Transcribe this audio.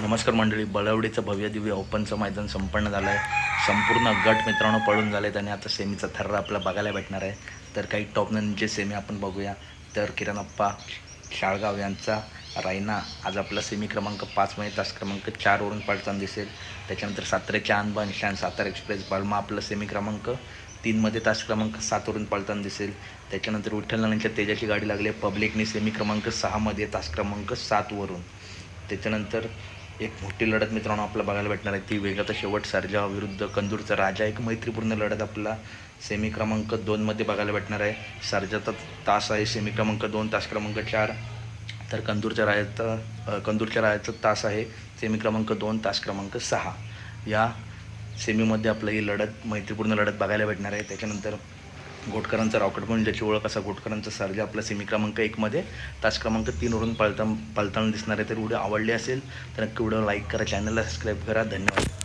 नमस्कार मंडळी बळवडीचं भव्य दिव्य ओपनचं मैदान संपन्न झालं आहे संपूर्ण गट मित्रांनो पळून झाले आणि आता सेमीचा थर्रा आपला बघायला भेटणार आहे. तर काही टॉपनंचे सेमी आपण बघूया. तर किरणप्पा शाळगाव यांचा रायना आज आपला सेमी क्रमांक पाचमध्ये तास क्रमांक चारवरून पडताना दिसेल. त्याच्यानंतर साताऱ्याच्या अनबन शान सातारा एक्सप्रेस बर्मा आपला सेमी क्रमांक तीनमध्ये तास क्रमांक सातवरून पळताना दिसेल. त्याच्यानंतर विठ्ठलनांच्या तेजाची गाडी लागली आहे. पब्लिकने सेमी क्रमांक सहामध्ये तास क्रमांक सातवरून त्याच्यानंतर एक मोठी लढत मित्रांनो आपल्याला बघायला भेटणार आहे. ती वेगाचा शेवट सर्जा विरुद्ध कंदूरचा राजा एक मैत्रीपूर्ण लढत आपला सेमी क्रमांक दोनमध्ये बघायला भेटणार आहे. सर्जाचा तास आहे सेमी क्रमांक दोन तास क्रमांक चार. तर कंदूरच्या राजाचा कंदूरच्या राजाचा तास आहे सेमी क्रमांक दोन तास क्रमांक सहा. या सेमीमध्ये आपलं ही लढत मैत्रीपूर्ण लढत बघायला भेटणार आहे. त्याच्यानंतर घोटकरांचा रॉकेट म्हणून ज्याची ओळख असा घोटकरांचा सर्जा आपला सेमी क्रमांक एकमध्ये तास क्रमांक तीनवरून पळता पळताना दिसणार आहे तर व्हिडिओ आवडले असेल तर नक्की व्हिडिओ लाईक करा चॅनलला सबस्क्राईब करा. धन्यवाद.